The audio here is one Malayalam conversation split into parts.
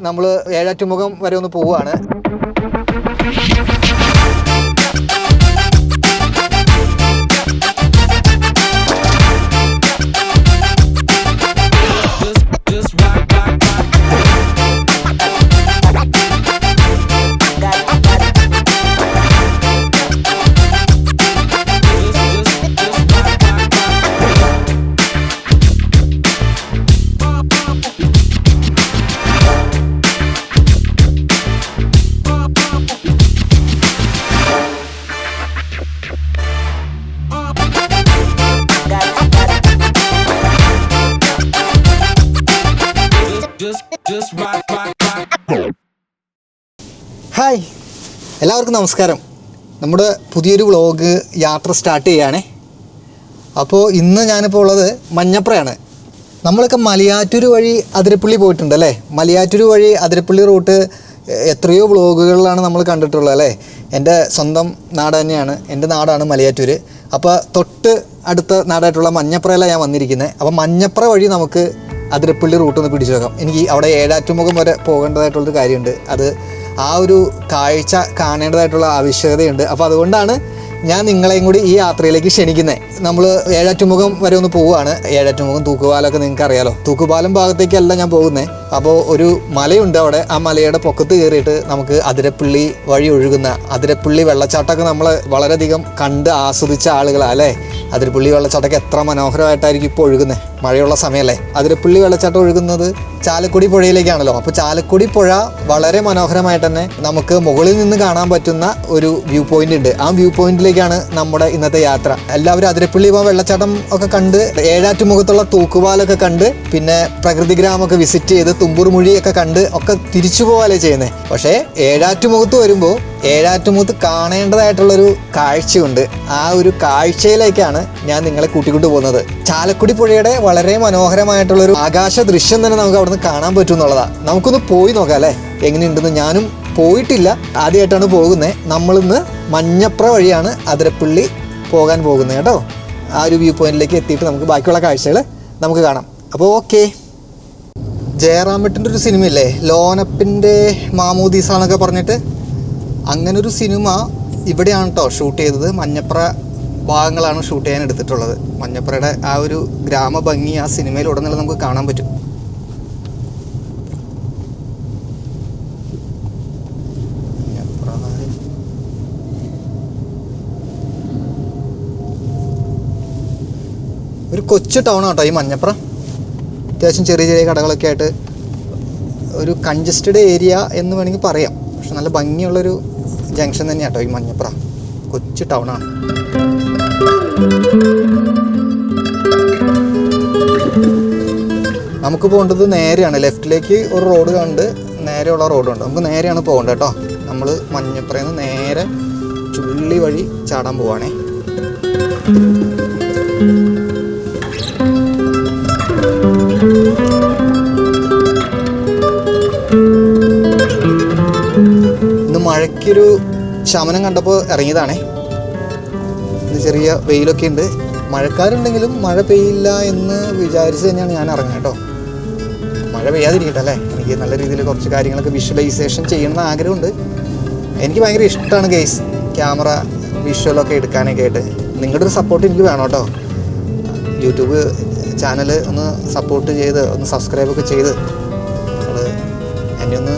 നമ്മൾ ഏഴാറ്റുമുഖം വരെ ഒന്ന് പോവുകയാണ് ഹായ് എല്ലാവർക്കും നമസ്കാരം. നമ്മുടെ പുതിയൊരു വ്ളോഗ് യാത്ര സ്റ്റാർട്ട് ചെയ്യുകയാണേ അപ്പോൾ ഇന്ന് ഞാനിപ്പോൾ ഉള്ളത് മഞ്ഞപ്രയാണ്. നമ്മളൊക്കെ മലയാറ്റൂർ വഴി അതിരപ്പള്ളി പോയിട്ടുണ്ട് അല്ലേ? മലയാറ്റൂർ വഴി അതിരപ്പള്ളി റൂട്ട് എത്രയോ വ്ളോഗുകളിലാണ് നമ്മൾ കണ്ടിട്ടുള്ളത് അല്ലേ? എന്റെ സ്വന്തം നാട് തന്നെയാണ്. എന്റെ നാടാണ് മലയാറ്റൂർ അപ്പോൾ തൊട്ട് അടുത്ത നാടായിട്ടുള്ള മഞ്ഞപ്രയിലാണ് ഞാൻ വന്നിരിക്കുന്നത്. അപ്പോൾ മഞ്ഞപ്ര വഴി നമുക്ക് അതിരപ്പള്ളി റൂട്ട് ഒന്ന് പിടിച്ചു വെക്കാം. എനിക്ക് അവിടെ ഏഴാറ്റുമുഖം വരെ പോകേണ്ടതായിട്ടുള്ളൊരു കാര്യമുണ്ട്. അത് ആ ഒരു കാഴ്ച കാണേണ്ടതായിട്ടുള്ള ആവശ്യകതയുണ്ട്. അപ്പോൾ അതുകൊണ്ടാണ് ഞാൻ നിങ്ങളെയും കൂടി ഈ യാത്രയിലേക്ക് ക്ഷണിക്കുന്നത് നമ്മൾ ഏഴാറ്റുമുഖം വരെ ഒന്ന് പോവുകയാണ്. ഏഴാറ്റുമുഖം തൂക്കുപാലമൊക്കെ നിങ്ങൾക്ക് അറിയാലോ. തൂക്കുപാലം ഭാഗത്തേക്കല്ല ഞാൻ പോകുന്നത് അപ്പോൾ ഒരു മലയുണ്ട് അവിടെ. ആ മലയുടെ പൊക്കത്ത് കയറിയിട്ട് നമുക്ക് അതിരപ്പള്ളി വഴി ഒഴുകുന്ന അതിരപ്പള്ളി വെള്ളച്ചാട്ടമൊക്കെ നമ്മൾ വളരെയധികം കണ്ട് ആസ്വദിച്ച ആളുകളാണ് അല്ലേ? അതിരപ്പള്ളി വെള്ളച്ചാട്ടമൊക്കെ എത്ര മനോഹരമായിട്ടായിരിക്കും ഇപ്പോൾ ഒഴുകുന്നത് മഴയുള്ള സമയമല്ലേ അതിരപ്പള്ളി വെള്ളച്ചാട്ടം ഒഴുകുന്നത് ചാലക്കുടി പുഴയിലേക്കാണല്ലോ. അപ്പോൾ ചാലക്കുടി പുഴ വളരെ മനോഹരമായിട്ട് തന്നെ നമുക്ക് മുകളിൽ നിന്ന് കാണാൻ പറ്റുന്ന ഒരു വ്യൂ പോയിന്റ് ഉണ്ട്. ആ വ്യൂ പോയിന്റിലേക്കാണ് നമ്മുടെ ഇന്നത്തെ യാത്ര. എല്ലാവരും അതിരപ്പള്ളി പോകാൻ വെള്ളച്ചാട്ടം ഒക്കെ കണ്ട് ഏഴാറ്റുമുഖത്തുള്ള തൂക്കുപാലൊക്കെ കണ്ട് പിന്നെ പ്രകൃതി ഗ്രാമമൊക്കെ വിസിറ്റ് ചെയ്ത് തുമ്പൂർമുഴിയൊക്കെ കണ്ട് ഒക്കെ തിരിച്ചു പോകാലേ ചെയ്യുന്നത് പക്ഷേ ഏഴാറ്റുമുഖത്ത് വരുമ്പോൾ ഏഴാറ്റുമുഖത്ത് കാണേണ്ടതായിട്ടുള്ളൊരു കാഴ്ചയുണ്ട്. ആ ഒരു കാഴ്ചയിലേക്കാണ് ഞാൻ നിങ്ങളെ കൂട്ടിക്കൊണ്ടു പോകുന്നത്. ചാലക്കുടി പുഴയുടെ വളരെ മനോഹരമായിട്ടുള്ളൊരു ആകാശ ദൃശ്യം തന്നെ നമുക്ക് അവിടുന്ന് കാണാൻ പറ്റും എന്നുള്ളതാണ് നമുക്കൊന്ന് പോയി നോക്കാം അല്ലേ? എങ്ങനെയുണ്ടെന്ന് ഞാനും പോയിട്ടില്ല. ആദ്യമായിട്ടാണ് പോകുന്നത് നമ്മളിന്ന് മഞ്ഞപ്ര വഴിയാണ് അതിരപ്പള്ളി പോകാൻ പോകുന്നത് കേട്ടോ. ആ ഒരു വ്യൂ പോയിന്റിലേക്ക് എത്തിയിട്ട് നമുക്ക് ബാക്കിയുള്ള കാഴ്ചകൾ നമുക്ക് കാണാം. അപ്പോൾ ഓക്കെ ജയറാമേട്ടന്റെ ഒരു സിനിമയില്ലേ? ലോനപ്പിന്റെ മാമൂദീസ എന്നൊക്കെ പറഞ്ഞിട്ട് അങ്ങനൊരു സിനിമ ഇവിടെയാണ് കേട്ടോ ഷൂട്ട് ചെയ്തത്. മഞ്ഞപ്ര ഭാഗങ്ങളാണ് ഷൂട്ട് ചെയ്യാൻ എടുത്തിട്ടുള്ളത്. മഞ്ഞപ്പുറയുടെ ആ ഒരു ഗ്രാമഭംഗി ആ സിനിമയിൽ ഉടനീളം നമുക്ക് കാണാൻ പറ്റും. ഒരു കൊച്ചു ടൗൺ ആട്ടോ ഈ മഞ്ഞപ്പുറം. അത്യാവശ്യം ചെറിയ ചെറിയ കടകളൊക്കെ ആയിട്ട് ഒരു കൺജസ്റ്റഡ് ഏരിയ എന്ന് വേണമെങ്കിൽ പറയാം. പക്ഷെ നല്ല ഭംഗിയുള്ളൊരു ജംഗ്ഷൻ തന്നെയാട്ടോ ഈ മഞ്ഞപ്ര കൊച്ചു ടൗണാണ് നമുക്ക് പോകേണ്ടത് നേരെയാണ്. ലെഫ്റ്റിലേക്ക് ഒരു റോഡ് കണ്ട് നേരെയുള്ള റോഡുണ്ട്. നമുക്ക് നേരെയാണ് പോകേണ്ടത് കേട്ടോ. നമ്മൾ മഞ്ഞപ്രയിൽ നിന്ന് നേരെ ചുള്ളി വഴി ചാടാൻ പോവാണേ. ഇന്ന് മഴയ്ക്കൊരു ശമനം കണ്ടപ്പോൾ ഇറങ്ങിയതാണേ. ഇന്ന് ചെറിയ വെയിലൊക്കെ ഉണ്ട്. മഴക്കാരുണ്ടെങ്കിലും മഴ പെയ്യില്ല എന്ന് വിചാരിച്ച് തന്നെയാണ് ഞാൻ ഇറങ്ങുക കേട്ടോ. മഴ പെയ്യാതിരിക്കട്ടെ അല്ലേ? എനിക്ക് നല്ല രീതിയിൽ കുറച്ച് കാര്യങ്ങളൊക്കെ വിഷ്വലൈസേഷൻ ചെയ്യണമെന്ന് ആഗ്രഹമുണ്ട്. എനിക്ക് ഭയങ്കര ഇഷ്ടമാണ് ഗെയ്സ് ക്യാമറ വിഷ്വലൊക്കെ എടുക്കാനൊക്കെ ആയിട്ട്. നിങ്ങളുടെ ഒരു സപ്പോർട്ട് എനിക്ക് വേണം കേട്ടോ. യൂട്യൂബ് ചാനൽ ഒന്ന് സപ്പോർട്ട് ചെയ്ത് ഒന്ന് സബ്സ്ക്രൈബ് ഒക്കെ ചെയ്ത് നിങ്ങൾ എന്നെ ഒന്ന്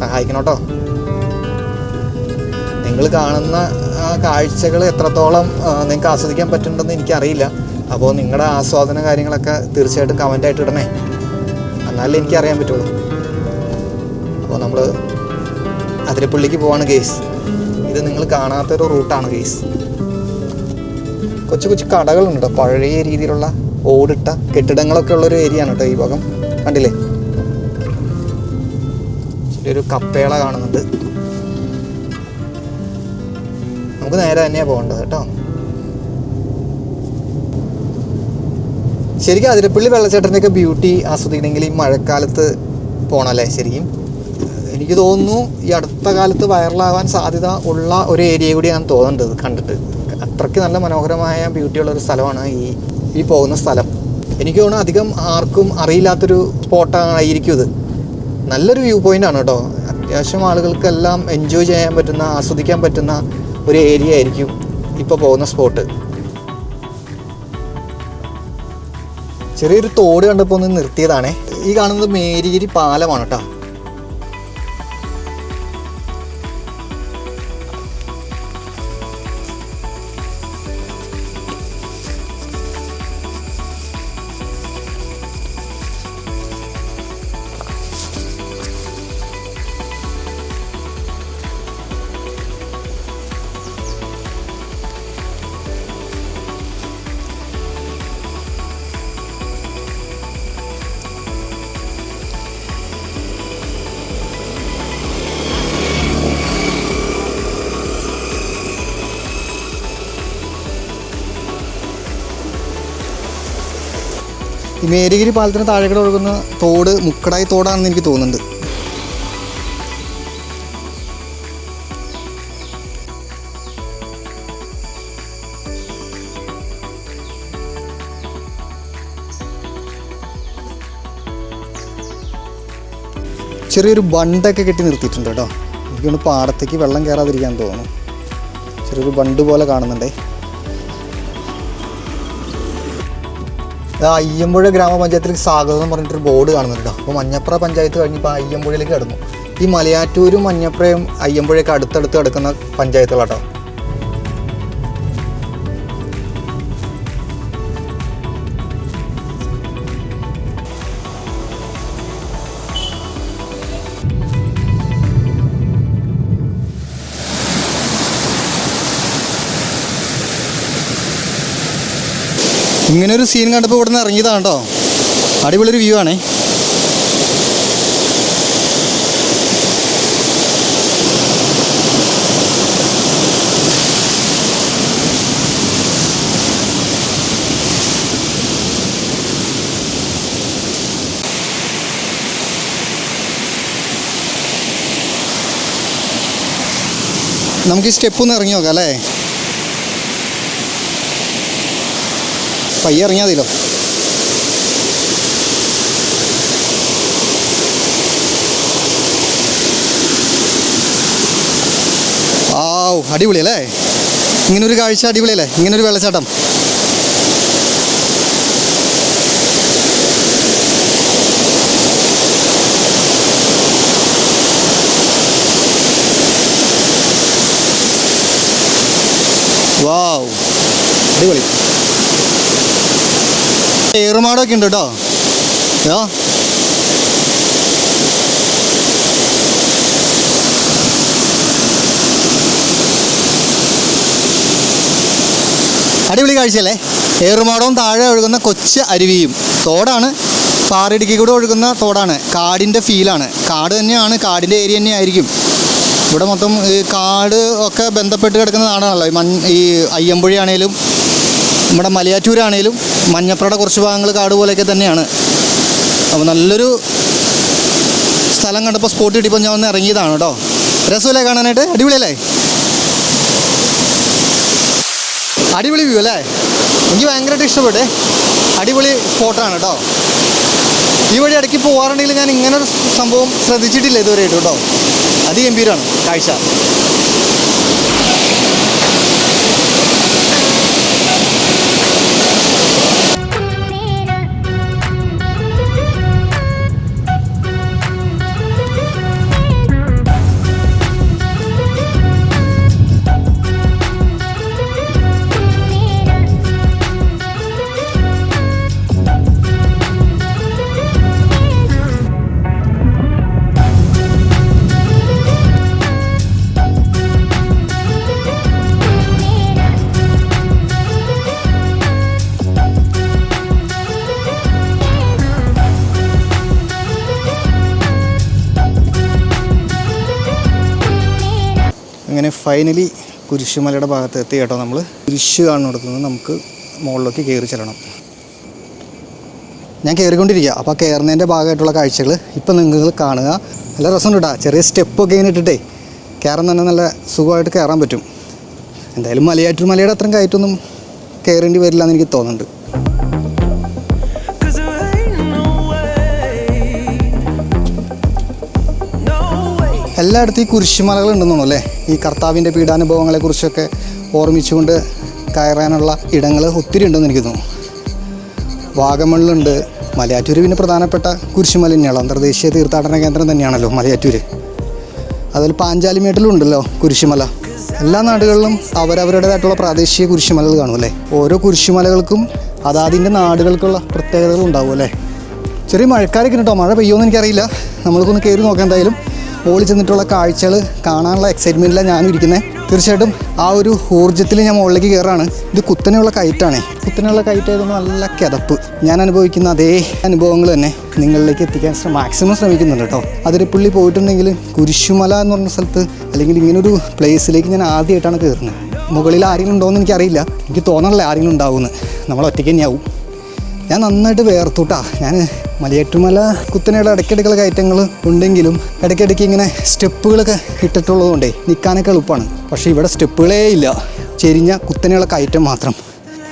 സഹായിക്കണം കേട്ടോ. നിങ്ങൾ കാണുന്ന കാഴ്ചകൾ എത്രത്തോളം നിങ്ങൾക്ക് ആസ്വദിക്കാൻ പറ്റുന്നുണ്ടെന്ന് എനിക്കറിയില്ല. അപ്പോൾ നിങ്ങളുടെ ആസ്വാദന കാര്യങ്ങളൊക്കെ തീർച്ചയായിട്ടും കമന്റായിട്ട് ഇടണേ. എന്നാലേ എനിക്കറിയാൻ പറ്റുള്ളൂ. അപ്പോൾ നമ്മൾ അതിരപ്പള്ളിക്ക് പോവാണ് കേസ് ഇത് നിങ്ങൾ കാണാത്തൊരു റൂട്ടാണ് കേസ് കൊച്ചു കൊച്ചു കടകളുണ്ട് പഴയ രീതിയിലുള്ള ഓടിട്ട കെട്ടിടങ്ങളൊക്കെ ഉള്ളൊരു ഏരിയ ആണ് കേട്ടോ ഈ ഭാഗം. കണ്ടില്ലേ? ഒരു കപ്പേള കാണുന്നുണ്ട്. നമുക്ക് നേരെ തന്നെയാണ് പോകേണ്ടത് കേട്ടോ. ശരിക്കും അതിരപ്പള്ളി വെള്ളച്ചാട്ടന്റെ ഒക്കെ ബ്യൂട്ടി ആസ്വദിക്കണമെങ്കിൽ ഈ മഴക്കാലത്ത് പോകണമല്ലേ ശരിക്കും? എനിക്ക് തോന്നുന്നു ഈ അടുത്ത കാലത്ത് വൈറലാവാൻ സാധ്യത ഉള്ള ഒരു ഏരിയ കൂടിയാണ് തോന്നേണ്ടത് കണ്ടിട്ട്. അത്രയ്ക്ക് നല്ല മനോഹരമായ ബ്യൂട്ടിയുള്ള ഒരു സ്ഥലമാണ് ഈ ഈ പോകുന്ന സ്ഥലം. എനിക്ക് തോന്നുന്നു അധികം ആർക്കും അറിയില്ലാത്തൊരു സ്പോട്ടായിരിക്കും ഇത്. നല്ലൊരു വ്യൂ പോയിന്റ് ആണ് കേട്ടോ. അത്യാവശ്യം ആളുകൾക്കെല്ലാം എൻജോയ് ചെയ്യാൻ പറ്റുന്ന ആസ്വദിക്കാൻ പറ്റുന്ന ഒരു ഏരിയ ആയിരിക്കും ഇപ്പോൾ പോകുന്ന സ്പോട്ട് ചെറിയൊരു തോട് കണ്ടപ്പോൾ ഒന്ന് നിർത്തിയതാണേ. ഈ കാണുന്നത് മേരിഗിരി പാലമാണ് കേട്ടോ ഈ മേരിഗിരി പാലത്തിന് താഴെക്കൂടെ ഒഴുകുന്ന തോട് മുക്കടായി തോടാണെന്ന് എനിക്ക് തോന്നുന്നുണ്ട്. ചെറിയൊരു ബണ്ടൊക്കെ കെട്ടി നിർത്തിയിട്ടുണ്ട് കേട്ടോ. എനിക്കൊന്ന് പാടത്തേക്ക് വെള്ളം കയറാതിരിക്കാൻ തോന്നുന്നു. ചെറിയൊരു ബണ്ട് പോലെ കാണുന്നുണ്ടേ. അയ്യമ്പുഴ ഗ്രാമപഞ്ചായത്തിലേക്ക് സ്വാഗതം എന്ന് പറഞ്ഞിട്ടൊരു ബോർഡ് കാണുന്നുണ്ട്. അപ്പോൾ മഞ്ഞപ്ര പഞ്ചായത്ത് കഴിഞ്ഞപ്പോൾ അയ്യമ്പുഴയിലേക്ക് കടന്നു. ഈ മലയാറ്റൂരും മഞ്ഞപ്രയും അയ്യമ്പുഴയൊക്കെ അടുത്തടുത്ത് കിടക്കുന്ന പഞ്ചായത്തുകളാട്ടോ. ഇങ്ങനെ ഒരു സീൻ കണ്ടപ്പോൾ ഇവിടെ നിന്ന് ഇറങ്ങിയതാണ് അടിപൊളി ഒരു വ്യൂ ആണേ. നമുക്ക് ഈ സ്റ്റെപ്പ് ഒന്ന് ഇറങ്ങി നോക്കാം അല്ലേ? പയ്യെ ഇറങ്ങിയാൽ മതിയല്ലോ ആവ് അടിപൊളി അല്ലേ ഇങ്ങനെ ഒരു കാഴ്ച അടിപൊളിയല്ലേ? ഇങ്ങനെ ഒരു വെള്ളച്ചാട്ടം. വാവ് അടിപൊളി. ഏറുമാടൊക്കെ ഉണ്ട് കേട്ടോ. അടിപൊളി കാഴ്ചയല്ലേ? ഏറുമാടവും താഴെ ഒഴുകുന്ന കൊച്ച് അരുവിയും. തോടാണ്. പാറിടുക്കി കൂടെ ഒഴുകുന്ന തോടാണ്. കാടിന്റെ ഫീലാണ്. കാട് തന്നെയാണ്. കാടിന്റെ ഏരിയ തന്നെ ആയിരിക്കും. ഇവിടെ മൊത്തം കാട് ഒക്കെ ബന്ധപ്പെട്ട് കിടക്കുന്ന നാടാണല്ലോ. ഈ മൺ ഈ അയ്യമ്പുഴയാണേലും നമ്മുടെ മലയാറ്റൂരാണേലും മഞ്ഞപ്പുറയുടെ കുറച്ച് ഭാഗങ്ങൾ കാട് പോലെയൊക്കെ തന്നെയാണ്. അപ്പോൾ നല്ലൊരു സ്ഥലം കണ്ടപ്പോൾ സ്പോട്ട് കിട്ടിയപ്പോൾ ഞാൻ ഒന്ന് ഇറങ്ങിയതാണ് കേട്ടോ. രസമല്ലേ കാണാനായിട്ട്? അടിപൊളിയല്ലേ? അടിപൊളി വ്യൂ അല്ലേ? എനിക്ക് ഭയങ്കരമായിട്ട് ഇഷ്ടപ്പെട്ടേ. അടിപൊളി സ്പോട്ടാണ് കേട്ടോ. ഈ വഴി ഇടയ്ക്ക് പോകാറുണ്ടെങ്കിൽ ഞാൻ ഇങ്ങനെ സംഭവം ശ്രദ്ധിച്ചിട്ടില്ല ഇതുവരെയായിട്ട് കേട്ടോ. അതിഗംഭീരമാണ് കാഴ്ച. അങ്ങനെ ഫൈനലി കുരിശുമലയുടെ ഭാഗത്ത് എത്തി കേട്ടോ നമ്മൾ കുരിശ് കാണുന്നിടത്ത് നിന്ന് നമുക്ക് മുകളിലേക്ക് കയറി ചെല്ലണം. ഞാൻ കയറിക്കൊണ്ടിരിക്കുക അപ്പോൾ കയറുന്നതിന്റെ ഭാഗമായിട്ടുള്ള കാഴ്ചകൾ ഇപ്പം നിങ്ങൾ കാണുക. നല്ല രസമുണ്ട് കേട്ടോ ചെറിയ സ്റ്റെപ്പൊക്കെ ഇങ്ങനെ ഇട്ടിട്ടേ കയറാൻ തന്നെ നല്ല സുഖമായിട്ട് കയറാൻ പറ്റും. എന്തായാലും മലയാറ്റൂർ മലയുടെ അത്രയും കയറ്റൊന്നും കയറേണ്ടി വരില്ല എന്ന് എനിക്ക് തോന്നുന്നുണ്ട്. എല്ലായിടത്തും ഈ കുരിശുമലകൾ അല്ലേ? ഈ കർത്താവിന്റെ പീഡാനുഭവങ്ങളെക്കുറിച്ചൊക്കെ ഓർമ്മിച്ചുകൊണ്ട് കയറാനുള്ള ഇടങ്ങൾ ഒത്തിരി ഉണ്ടെന്ന് എനിക്ക് തോന്നുന്നു. വാഗമണ്ണിലുണ്ട്. മലയാറ്റൂർ പിന്നെ പ്രധാനപ്പെട്ട കുരിശുമല തന്നെയാണ് അന്തർദേശീയ തീർത്ഥാടന കേന്ദ്രം തന്നെയാണല്ലോ മലയാറ്റൂർ അതിൽ പാഞ്ചാലിമേട്ടിലും ഉണ്ടല്ലോ കുരിശുമല. എല്ലാ നാടുകളിലും അവരവരുടേതായിട്ടുള്ള പ്രാദേശിക കുരിശുമലകൾ കാണും അല്ലേ? ഓരോ കുരിശുമലകൾക്കും അതാതിന്റെ നാടുകൾക്കുള്ള പ്രത്യേകതകൾ ഉണ്ടാവും അല്ലേ? ചെറിയ മഴക്കാരൊക്കെ കേട്ടോ. മഴ പെയ്യുമെന്ന് എനിക്കറിയില്ല. നമ്മൾക്കൊന്ന് കയറി നോക്കാം എന്തായാലും. മുകളിൽ ചെന്നിട്ടുള്ള കാഴ്ചകൾ കാണാനുള്ള എക്സൈറ്റ്മെന്റിലാണ് ഞാനും ഇരിക്കുന്നത് തീർച്ചയായിട്ടും ആ ഒരു ഊർജത്തിൽ ഞാൻ മുകളിലേക്ക് കയറാണ് ഇത് കുത്തനെയുള്ള കയറ്റാണേ. കുത്തനെയുള്ള കയറ്റായതുകൊണ്ട് നല്ല കിതപ്പ്. ഞാൻ അനുഭവിക്കുന്ന അതേ അനുഭവങ്ങൾ തന്നെ നിങ്ങളിലേക്ക് എത്തിക്കാൻ മാക്സിമം ശ്രമിക്കുന്നുണ്ട് കേട്ടോ അതിരപ്പള്ളി പോയിട്ടുണ്ടെങ്കിൽ കുരിശുമല എന്ന് പറഞ്ഞ സ്ഥലത്ത് അല്ലെങ്കിൽ ഇങ്ങനൊരു പ്ലേസിലേക്ക് ഞാൻ ആദ്യമായിട്ടാണ് കയറുന്നത് മുകളിൽ ആരെങ്കിലും ഉണ്ടോയെന്ന് എനിക്കറിയില്ല. എനിക്ക് തോന്നണില്ല ആരെങ്കിലും ഉണ്ടാവുമെന്ന്. നമ്മൾ ഒറ്റയ്ക്ക് തന്നെയാവും. ഞാൻ നന്നായിട്ട് വേർത്തുട്ടാ. ഞാൻ മലയേറ്റുമല കുത്തനെയുള്ള ഇടയ്ക്കിടയ്ക്കുള്ള കയറ്റങ്ങൾ ഉണ്ടെങ്കിലും ഇടയ്ക്കിടയ്ക്ക് ഇങ്ങനെ സ്റ്റെപ്പുകളൊക്കെ ഇട്ടിട്ടുള്ളതുകൊണ്ടേ നിൽക്കാനൊക്കെ എളുപ്പമാണ്. പക്ഷേ ഇവിടെ സ്റ്റെപ്പുകളേ ഇല്ല. ചെരിഞ്ഞ കുത്തനെയുള്ള കയറ്റം മാത്രം.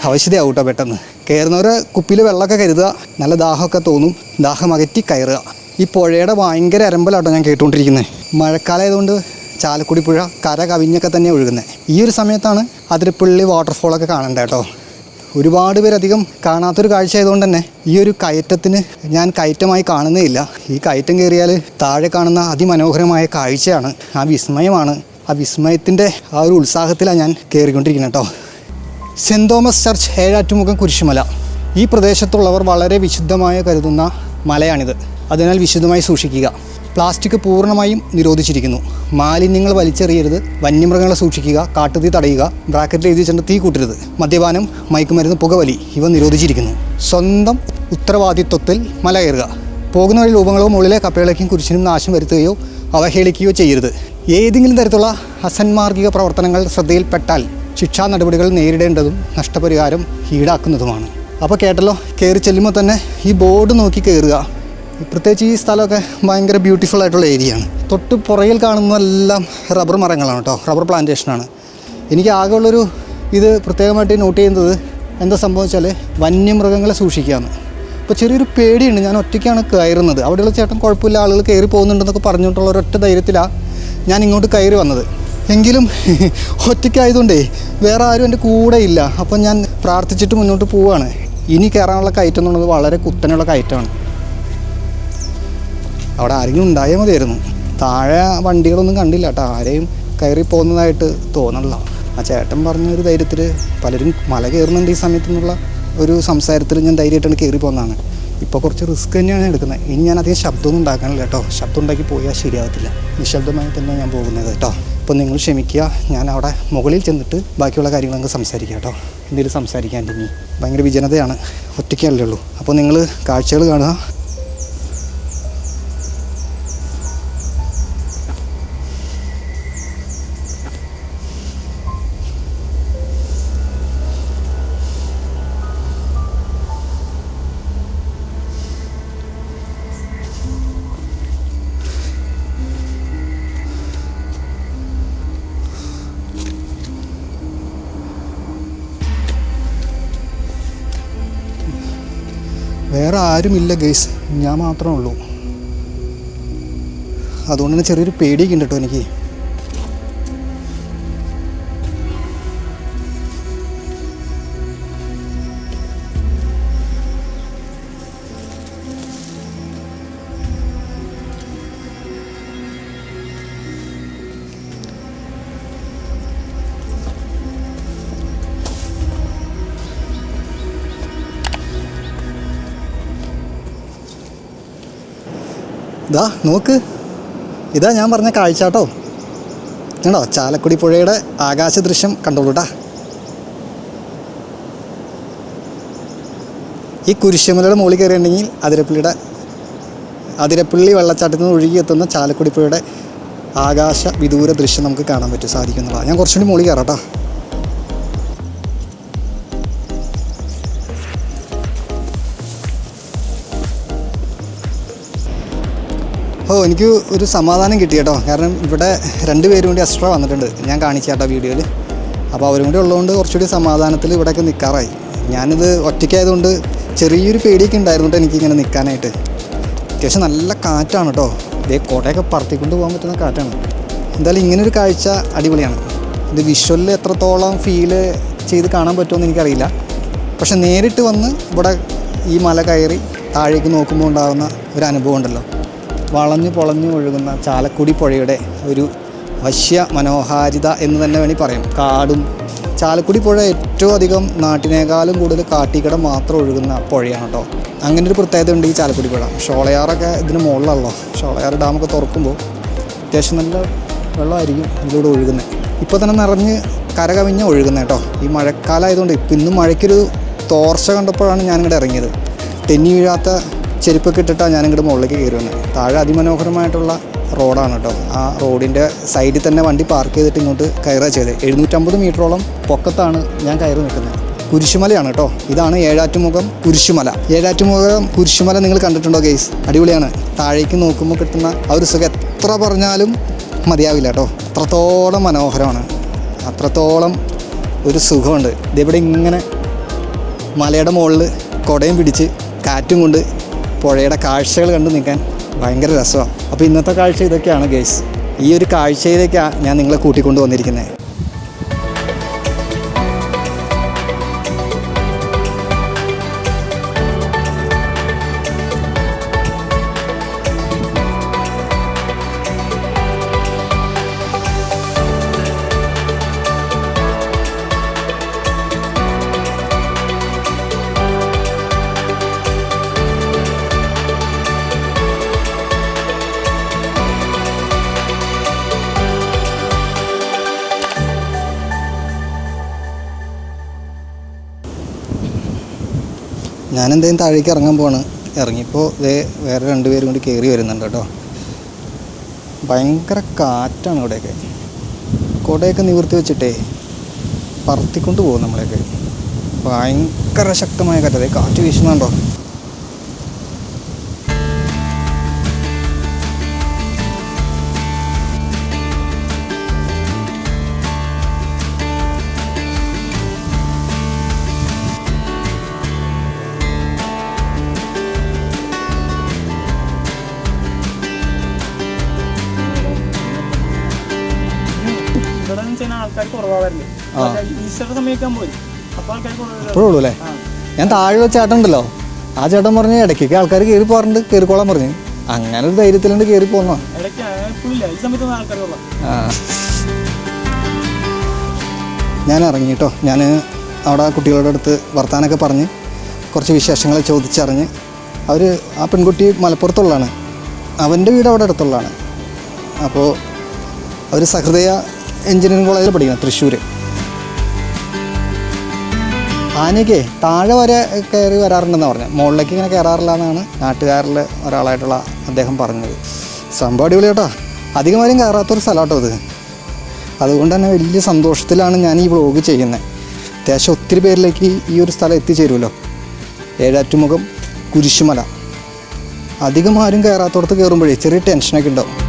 ആവശ്യതയാവും കേട്ടോ പെട്ടെന്ന്. കയറുന്നവരെ കുപ്പിയിൽ വെള്ളമൊക്കെ കരുതുക. നല്ല ദാഹമൊക്കെ തോന്നും. ദാഹം അകറ്റി കയറുക. ഈ പുഴയുടെ ഭയങ്കര അരമ്പലാട്ടോ ഞാൻ കേട്ടുകൊണ്ടിരിക്കുന്നത് മഴക്കാലമായതുകൊണ്ട് ചാലക്കുടി പുഴ കര കവിഞ്ഞൊക്കെ തന്നെ ഒഴുകുന്നത് ഈ ഒരു സമയത്താണ് അതിരപ്പള്ളി വാട്ടർഫോളൊക്കെ കാണേണ്ടത് കേട്ടോ ഒരുപാട് പേരധികം കാണാത്തൊരു കാഴ്ച ആയതുകൊണ്ട് തന്നെ ഈ ഒരു കയറ്റത്തിന് ഞാൻ കയറ്റമായി കാണുന്നേ ഇല്ല ഈ കയറ്റം കയറിയാൽ താഴെ കാണുന്ന അതിമനോഹരമായ കാഴ്ചയാണ്. ആ വിസ്മയമാണ്. ആ വിസ്മയത്തിന്റെ ആ ഒരു ഉത്സാഹത്തിലാണ് ഞാൻ കയറിക്കൊണ്ടിരിക്കുന്നത് കേട്ടോ. സെന്റ് തോമസ് ചർച്ച് ഏഴാറ്റുമുഖം കുരിശുമല. ഈ പ്രദേശത്തുള്ളവർ വളരെ വിശുദ്ധമായ കരുതുന്ന മലയാണിത്. അതിനാൽ വിശുദ്ധമായി സൂക്ഷിക്കുക. പ്ലാസ്റ്റിക് പൂർണമായും നിരോധിച്ചിരിക്കുന്നു. മാലിന്യങ്ങൾ വലിച്ചെറിയരുത്. വന്യമൃഗങ്ങളെ സൂക്ഷിക്കുക. കാട്ടുതീ തടയുക. ബ്രാക്കറ്റിൽ എഴുതി വെച്ചിട്ട് തീ കൂട്ടരുത്. മദ്യപാനം മയക്കുമരുന്ന് പുകവലി ഇവ നിരോധിച്ചിരിക്കുന്നു. സ്വന്തം ഉത്തരവാദിത്വത്തിൽ മല കയറുക പോകുന്ന വഴി രൂപങ്ങളോ മുകളിലെ കപ്പകളേക്കും കുരിശിനും നാശം വരുത്തുകയോ അവഹേളിക്കുകയോ ചെയ്യരുത്. ഏതെങ്കിലും തരത്തിലുള്ള അസന്മാർഗിക പ്രവർത്തനങ്ങൾ ശ്രദ്ധയിൽപ്പെട്ടാൽ ശിക്ഷാ നടപടികൾ നേരിടേണ്ടതും നഷ്ടപരിഹാരം ഈടാക്കുന്നതുമാണ്. അപ്പോൾ കേട്ടല്ലോ കയറി ചെല്ലുമ്പോൾ തന്നെ ഈ ബോർഡ് നോക്കി കയറുക. പ്രത്യേകിച്ച് ഈ സ്ഥലമൊക്കെ ഭയങ്കര ബ്യൂട്ടിഫുൾ ആയിട്ടുള്ള ഏരിയയാണ് തൊട്ട് പുറകിൽ കാണുന്നതെല്ലാം റബ്ബർ മരങ്ങളാണ് കേട്ടോ. റബ്ബർ പ്ലാന്റേഷനാണ് എനിക്ക് ആകെയുള്ളൊരു ഇത് പ്രത്യേകമായിട്ട് നോട്ട് ചെയ്യുന്നത് എന്താ സംഭവിച്ചാൽ വെച്ചാൽ വന്യമൃഗങ്ങളെ സൂക്ഷിക്കുകയാണ്. അപ്പോൾ ചെറിയൊരു പേടിയുണ്ട്. ഞാൻ ഒറ്റയ്ക്കാണ് കയറുന്നത്. അവിടെയുള്ള ചേട്ടൻ കുഴപ്പമില്ല. ആളുകൾ കയറി പോകുന്നുണ്ടെന്നൊക്കെ പറഞ്ഞിട്ടുള്ള ഒരൊറ്റ ധൈര്യത്തിലാണ് ഞാൻ ഇങ്ങോട്ട് കയറി വന്നത്. എങ്കിലും ഒറ്റയ്ക്കായതുകൊണ്ടേ വേറെ ആരും എന്റെ കൂടെ ഇല്ല. അപ്പം ഞാൻ പ്രാർത്ഥിച്ചിട്ട് മുന്നോട്ട് പോവുകയാണ് ഇനി കയറാനുള്ള കയറ്റം എന്നുള്ളത് വളരെ കുത്തനെയുള്ള കയറ്റമാണ്. അവിടെ ആരെങ്കിലും ഉണ്ടായാൽ മതിയായിരുന്നു. താഴെ വണ്ടികളൊന്നും കണ്ടില്ല കേട്ടോ. ആരെയും കയറി പോകുന്നതായിട്ട് തോന്നണില്ല. ആ ചേട്ടൻ പറഞ്ഞ ഒരു ധൈര്യത്തിൽ പലരും മല കയറുന്നുണ്ട് ഈ സമയത്ത് ഒരു സംസാരത്തിൽ ഞാൻ ധൈര്യമായിട്ടാണ് കയറി പോകുന്നതാണ്. ഇപ്പോൾ കുറച്ച് റിസ്ക് തന്നെയാണ് എടുക്കുന്നത്. ഇനി ഞാൻ അധികം ശബ്ദമൊന്നും ഉണ്ടാക്കാനില്ല കേട്ടോ. ശബ്ദം ഉണ്ടാക്കി പോയാൽ ശരിയാകത്തില്ല നിശബ്ദമായി തന്നെ ഞാൻ പോകുന്നത് കേട്ടോ. അപ്പോൾ നിങ്ങൾ ക്ഷമിക്കുക. ഞാൻ അവിടെ മുകളിൽ ചെന്നിട്ട് ബാക്കിയുള്ള കാര്യങ്ങൾ നമുക്ക് സംസാരിക്കാം കേട്ടോ. എന്തെങ്കിലും സംസാരിക്കാൻ ഇനി ഭയങ്കര വിജനതയാണ്. ഒറ്റയ്ക്കല്ലേ ഉള്ളൂ. അപ്പോൾ നിങ്ങൾ കാഴ്ചകൾ കാണുക. വേറെ ആരുമില്ല ഗൈസ്. ഞാൻ മാത്രമേ ഉള്ളൂ. അതുകൊണ്ട് തന്നെ ചെറിയൊരു പേടിയൊക്കെ ഉണ്ട് കേട്ടോ എനിക്ക്. ഇതാ നോക്ക്. ഇതാ ഞാൻ പറഞ്ഞ കാഴ്ച കേട്ടോ കണ്ടോ? ചാലക്കുടി പുഴയുടെ ആകാശ ദൃശ്യം കണ്ടോളൂട്ടാ ഈ കുരിശുമലയുടെ മുകളിൽ കയറിയിട്ടുണ്ടെങ്കിൽ അതിരപ്പള്ളിയുടെ അതിരപ്പള്ളി വെള്ളച്ചാട്ടത്തിൽ നിന്ന് ഒഴുകിയെത്തുന്ന ചാലക്കുടി പുഴയുടെ ആകാശ വിദൂര ദൃശ്യം നമുക്ക് കാണാൻ പറ്റും സാധിക്കുന്നതാണ് ഞാൻ കുറച്ചുകൂടി മുകളിൽ കയറാം കേട്ടോ ഓ എനിക്ക് ഒരു സമാധാനം കിട്ടി കേട്ടോ. കാരണം ഇവിടെ രണ്ട് പേരും കൂടി എക്സ്ട്രാ വന്നിട്ടുണ്ട്. ഞാൻ കാണിച്ച കേട്ടോ വീഡിയോയിൽ. അപ്പോൾ അവരും കൂടി ഉള്ളതുകൊണ്ട് കുറച്ചുകൂടി സമാധാനത്തിൽ ഇവിടെയൊക്കെ നിൽക്കാറായി ഞാനിത് ഒറ്റയ്ക്കായതുകൊണ്ട് ചെറിയൊരു പേടിയൊക്കെ ഉണ്ടായിരുന്നു കേട്ടോ എനിക്കിങ്ങനെ നിൽക്കാനായിട്ട് അത്യാവശ്യം നല്ല കാറ്റാണ് കേട്ടോ. ഇതേ കോട്ടയൊക്കെ പറത്തിക്കൊണ്ട് പോകാൻ പറ്റുന്ന കാറ്റാണ്. എന്തായാലും ഇങ്ങനൊരു കാഴ്ച അടിപൊളിയാണ്. ഇത് വിഷ്വലിൽ എത്രത്തോളം ഫീൽ ചെയ്ത് കാണാൻ പറ്റുമെന്ന് എനിക്കറിയില്ല. പക്ഷെ നേരിട്ട് വന്ന് ഇവിടെ ഈ മല കയറി താഴേക്ക് നോക്കുമ്പോൾ ഉണ്ടാകുന്ന ഒരു അനുഭവം ഉണ്ടല്ലോ. വളഞ്ഞു പൊളഞ്ഞു ഒഴുകുന്ന ചാലക്കുടി പുഴയുടെ ഒരു വശ്യ മനോഹാരിത എന്ന് തന്നെ വേണമെങ്കിൽ പറയാം. കാടും ചാലക്കുടി പുഴ ഏറ്റവും അധികം നാട്ടിനേക്കാളും കൂടുതൽ കാട്ടിക്കട മാത്രം ഒഴുകുന്ന പുഴയാണ് കേട്ടോ അങ്ങനെ ഒരു പ്രത്യേകത ഉണ്ട് ഈ ചാലക്കുടി പുഴ. ഷോളയാറൊക്കെ ഇതിന് മുകളിലാണല്ലോ. ഷോളയാർ ഡാമൊക്കെ തുറക്കുമ്പോൾ അത്യാവശ്യം നല്ല വെള്ളമായിരിക്കും ഇതിലൂടെ ഒഴുകുന്നത് ഇപ്പോൾ തന്നെ നിറഞ്ഞ് കര കവിഞ്ഞ് ഒഴുകുന്നത് കേട്ടോ ഈ മഴക്കാലമായതുകൊണ്ട് ഇപ്പം ഇന്നും മഴയ്ക്കൊരു തോർച്ച കണ്ടപ്പോഴാണ് ഞാനിങ്ങോട്ട് ഇറങ്ങിയത്. തെന്നി വീഴാത്ത ചെരുപ്പൊക്കെ ഇട്ടിട്ടാണ് ഞാനിങ്ങോട്ട് മുകളിലേക്ക് കയറി വന്നത് താഴെ അതിമനോഹരമായിട്ടുള്ള റോഡാണ് കേട്ടോ. ആ റോഡിന്റെ സൈഡിൽ തന്നെ വണ്ടി പാർക്ക് ചെയ്തിട്ട് ഇങ്ങോട്ട് കയറുക ചെയ്തത് എഴുന്നൂറ്റമ്പത് മീറ്ററോളം പൊക്കത്താണ് ഞാൻ കയറി നിൽക്കുന്നത്. കുരിശുമലയാണ് കേട്ടോ. ഇതാണ് ഏഴാറ്റുമുഖം കുരിശുമല. ഏഴാറ്റുമുഖം കുരിശുമല നിങ്ങൾ കണ്ടിട്ടുണ്ടോ ഗെയ്സ് അടിപൊളിയാണ്. താഴേക്ക് നോക്കുമ്പോൾ കിട്ടുന്ന ആ ഒരു സുഖം എത്ര പറഞ്ഞാലും മതിയാവില്ല കേട്ടോ. അത്രത്തോളം മനോഹരമാണ്. അത്രത്തോളം ഒരു സുഖമുണ്ട്. ഇതിവിടെ ഇങ്ങനെ മലയുടെ മുകളിൽ കുടയും പിടിച്ച് കാറ്റും കൊണ്ട് പുഴയുടെ കാഴ്ചകൾ കണ്ടു നിൽക്കാൻ ഭയങ്കര രസമാണ്. അപ്പോൾ ഇന്നത്തെ കാഴ്ച ഇതൊക്കെയാണ് ഗേസ്. ഈ ഒരു കാഴ്ചയിലേക്കാണ് ഞാൻ നിങ്ങളെ കൂട്ടിക്കൊണ്ടു വന്നിരിക്കുന്നത്. ഞാൻ എന്തെങ്കിലും താഴേക്ക് ഇറങ്ങാൻ പോവാണ്. ഇറങ്ങിയപ്പോൾ ഇതേ വേറെ രണ്ട് പേരും കൂടി കയറി വരുന്നുണ്ട് കേട്ടോ. ഭയങ്കര കാറ്റാണ് ഇവിടെയൊക്കെ. കുടയൊക്കെ നിവർത്തി വെച്ചിട്ടേ പറത്തിക്കൊണ്ട് പോകും നമ്മളെയൊക്കെ. ഭയങ്കര ശക്തമായ കാറ്റ്. അതെ കാറ്റ് വീശുന്നുണ്ടോ ആൾക്കാർ കുറവാറില്ല ആ. ഈസ്റ്റർ സമയക്കാൻ പോയി. അപ്പൊ ആൾക്കാർ അപ്പോഴേ ഉള്ളൂ അല്ലേ? ഞാൻ താഴെ വെച്ച ചേട്ടൻ ഉണ്ടല്ലോ. ആ ചേട്ടൻ പറഞ്ഞ ഇടയ്ക്കൊക്കെ ആൾക്കാർ കയറി പോകാറുണ്ട് കയറിക്കോളാൻ പറഞ്ഞു. അങ്ങനെ ഒരു ധൈര്യത്തിലുണ്ട് കയറി പോന്നോ. ഞാൻ ഇറങ്ങി കേട്ടോ. ഞാൻ അവിടെ കുട്ടികളുടെ അടുത്ത് വർത്താനൊക്കെ പറഞ്ഞ് കുറച്ച് വിശേഷങ്ങൾ ചോദിച്ചറിഞ്ഞ്. അവർ ആ പെൺകുട്ടി മലപ്പുറത്തുള്ളതാണ്. അവന്റെ വീട് അവിടെ അടുത്തുള്ളതാണ്. അപ്പോൾ അവർ സഹൃദയ എഞ്ചിനീയറിംഗ് കോളേജിൽ പഠിക്കണം തൃശ്ശൂർ ആനയ്ക്ക് താഴെ വരെ കയറി വരാറുണ്ടെന്ന് പറഞ്ഞു. മുകളിലേക്ക് ഇങ്ങനെ കയറാറില്ല എന്നാണ് നാട്ടുകാരിൽ ഒരാളായിട്ടുള്ള അദ്ദേഹം പറഞ്ഞത്. സംഭവം അടിപൊളി കേട്ടോ. അധികം വരും കയറാത്തൊരു സ്ഥലം കേട്ടോ ഇത് അതുകൊണ്ട് തന്നെ വലിയ സന്തോഷത്തിലാണ് ഞാൻ ഈ വ്ളോഗ് ചെയ്യുന്നത് അത്യാവശ്യം ഒത്തിരി പേരിലേക്ക് ഈ ഒരു സ്ഥലം എത്തിച്ചേരുമല്ലോ ഏഴാറ്റുമുഖം കുരിശുമല. അധികം ആരും കയറാത്തോടത്ത് കയറുമ്പോഴേ ചെറിയ ടെൻഷനൊക്കെ ഉണ്ടാവും.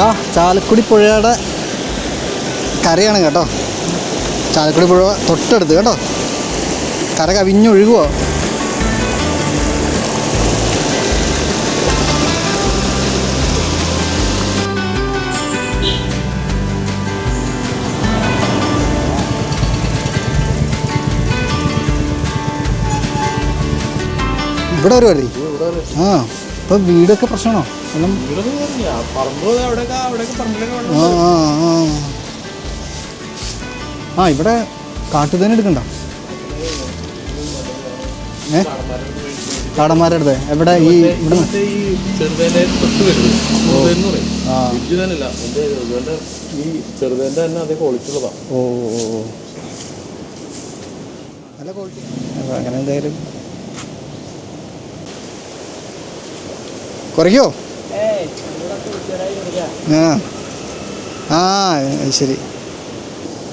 ഇതാ ചാലക്കുടി പുഴയുടെ കരയാണ് കേട്ടോ. ചാലക്കുടി പുഴ തൊട്ടടുത്ത് കേട്ടോ. കര കവിഞ്ഞൊഴുകുമോ ഇവിടെ ഒരു വഴി ആ. ഇപ്പൊ വീടൊക്കെ പ്രശ്നമാണോ? എല്ലാം ആ ആ ആ. ആ ഇവിടെ കാട്ടുതേനെ എടുക്കണ്ട. ഏ? കാടന്മാരുടെ അടുത്ത്. എവിടെ ഈ ഇവിടെ ഈ ചെറുതേന്റെ തൊട്ട് വരുന്നത് ചെറുതേന്ന് പറയും ആ. ഇജ്ജ് തന്നെയല്ല എന്റെ ഈ ചെറുതേന്റെ തന്നെ അതേ ക്വാളിറ്റിയുള്ളതാ ഓ ഓ ഓ. നല്ല ക്വാളിറ്റി അങ്ങനെ എന്തായാലും കുറയ്ക്കോ? ആ. ആ ശരി.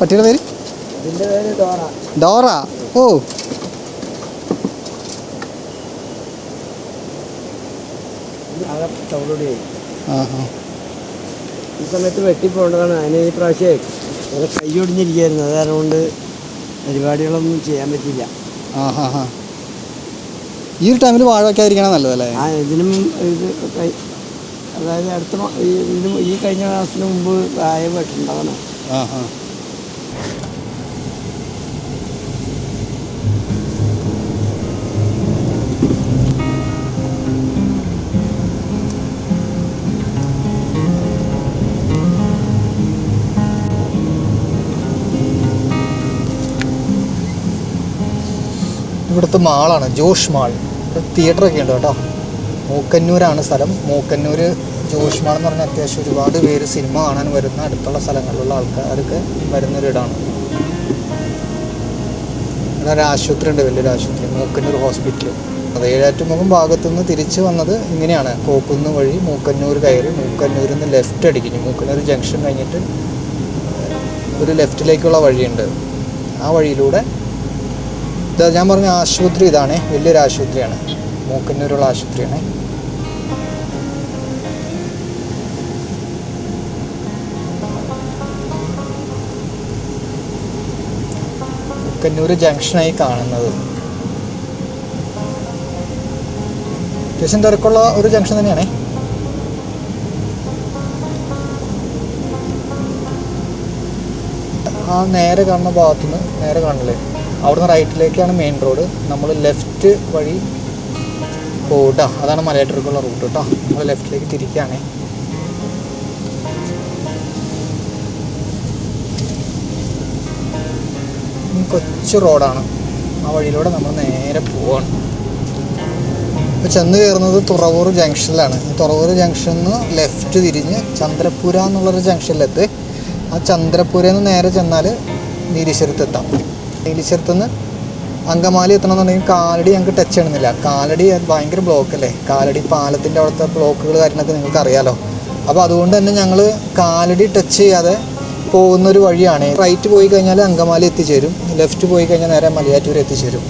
പട്ടിയുടെ പേര്? ഡോറ. ഓ. ആ ഈ സമയത്ത് വെട്ടിപ്പോണ്ടതാണ്. അതിന് ഈ പ്രാവശ്യം കൈ ഒടിഞ്ഞിരിക്കുകയായിരുന്നു. അതുകൊണ്ട് പരിപാടികളൊന്നും ചെയ്യാൻ പറ്റില്ല ആ ഹാ ഹാ ഈ ഒരു ടൈമിൽ വാഴ വയ്ക്കാതിരിക്കണം നല്ലതല്ലേ? ആ ഇതിനും ഇത് കൈ അതായത് അടുത്ത മാ- ഈ ഇതിന് ഈ കഴിഞ്ഞ മാസത്തിന് മുമ്പ് വായ വെട്ടുണ്ടാവണം ആ ആ. ഇവിടുത്തെ മാളാണ് ജോഷ് മാൾ. തിയേറ്ററൊക്കെ ഉണ്ട് കേട്ടോ. മൂക്കന്നൂരാണ് സ്ഥലം. മൂക്കന്നൂർ ജോഷ്മാൾ എന്ന് പറഞ്ഞാൽ അത്യാവശ്യം ഒരുപാട് പേര് സിനിമ കാണാൻ വരുന്ന അടുത്തുള്ള സ്ഥലങ്ങളിലുള്ള ആൾക്കാർക്ക് വരുന്നൊരിടമാണ് ഇവിടെ ഒരു ആശുപത്രി ഉണ്ട് വലിയൊരു ആശുപത്രി മൂക്കന്നൂർ ഹോസ്പിറ്റൽ അത് ഏഴാറ്റുമുഖം ഭാഗത്തു നിന്ന് തിരിച്ച് വന്നത് ഇങ്ങനെയാണ്. കോക്കുന്ന് വഴി മൂക്കന്നൂർ കയറി മൂക്കന്നൂരിൽ നിന്ന് ലെഫ്റ്റ് അടിക്കുന്നു. മൂക്കന്നൂർ ജംഗ്ഷൻ കഴിഞ്ഞിട്ട് ഒരു ലെഫ്റ്റിലേക്കുള്ള വഴിയുണ്ട്. ആ വഴിയിലൂടെ ഇതാ ഞാൻ പറഞ്ഞ ആശുപത്രി ഇതാണ്. വലിയൊരു ആശുപത്രിയാണ്. മൂക്കന്നൂരുള്ള ആശുപത്രിയാണ്. മൂക്കന്നൂർ ജംഗ്ഷനായി കാണുന്നത്. അത്യാവശ്യം തിരക്കുള്ള ഒരു ജംഗ്ഷൻ തന്നെയാണ്. ആ നേരെ കാണുന്ന ഭാഗത്തുനിന്ന് നേരെ കാണില്ലേ അവിടുന്ന് റൈറ്റിലേക്കാണ് മെയിൻ റോഡ് നമ്മൾ ലെഫ്റ്റ് വഴി പോകട്ടോ അതാണ് മലയാറ്റൂർക്കുള്ള റൂട്ട് കേട്ടോ നമ്മൾ ലെഫ്റ്റിലേക്ക് തിരിക്കുകയാണേ കൊച്ചു റോഡാണ് ആ വഴിയിലൂടെ നമ്മൾ നേരെ പോവാണ്. ഇപ്പോൾ ചെന്ന് കയറുന്നത് തുറവൂർ ജംഗ്ഷനിലാണ് തുറവൂർ ജംഗ്ഷനിൽ നിന്ന് ലെഫ്റ്റ് തിരിഞ്ഞ് ചന്ദ്രപുര എന്നുള്ളൊരു ജംഗ്ഷനിലെത്തി ആ ചന്ദ്രപുരയിൽ നിന്ന് നേരെ ചെന്നാൽ നീലീശ്വരത്ത് എത്താം നീലീശ്വരത്ത് നിന്ന് അങ്കമാലി എത്തണമെന്നുണ്ടെങ്കിൽ കാലടി ഞങ്ങൾക്ക് ടച്ച് ചെയ്യണമെന്നില്ല. കാലടി ഭയങ്കര ബ്ലോക്ക് അല്ലേ? കാലടി പാലത്തിന്റെ അവിടുത്തെ ബ്ലോക്കുകൾ കാര്യങ്ങളൊക്കെ നിങ്ങൾക്ക് അറിയാലോ. അപ്പോൾ അതുകൊണ്ട് തന്നെ ഞങ്ങൾ കാലടി ടച്ച് ചെയ്യാതെ പോകുന്നൊരു വഴിയാണ്. റൈറ്റ് പോയി കഴിഞ്ഞാൽ അങ്കമാലി എത്തിച്ചേരും. ലെഫ്റ്റ് പോയി കഴിഞ്ഞാൽ നേരെ മലയാറ്റൂർ എത്തിച്ചേരും.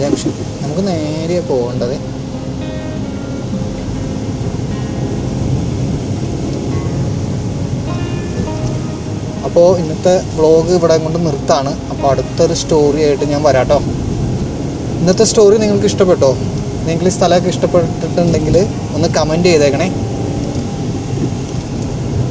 ജംഗ്ഷൻ നമുക്ക് നേരെ പോകേണ്ടത് അപ്പോൾ ഇന്നത്തെ വ്ളോഗ് ഇവിടെ കൊണ്ട് നിർത്താണ്. അപ്പോൾ അടുത്തൊരു സ്റ്റോറി ആയിട്ട് ഞാൻ വരാട്ടോ. ഇന്നത്തെ സ്റ്റോറി നിങ്ങൾക്ക് ഇഷ്ടപ്പെട്ടോ? നിങ്ങൾ ഈ സ്ഥലമൊക്കെ ഇഷ്ടപ്പെട്ടിട്ടുണ്ടെങ്കിൽ ഒന്ന് കമന്റ് ചെയ്തേക്കണേ.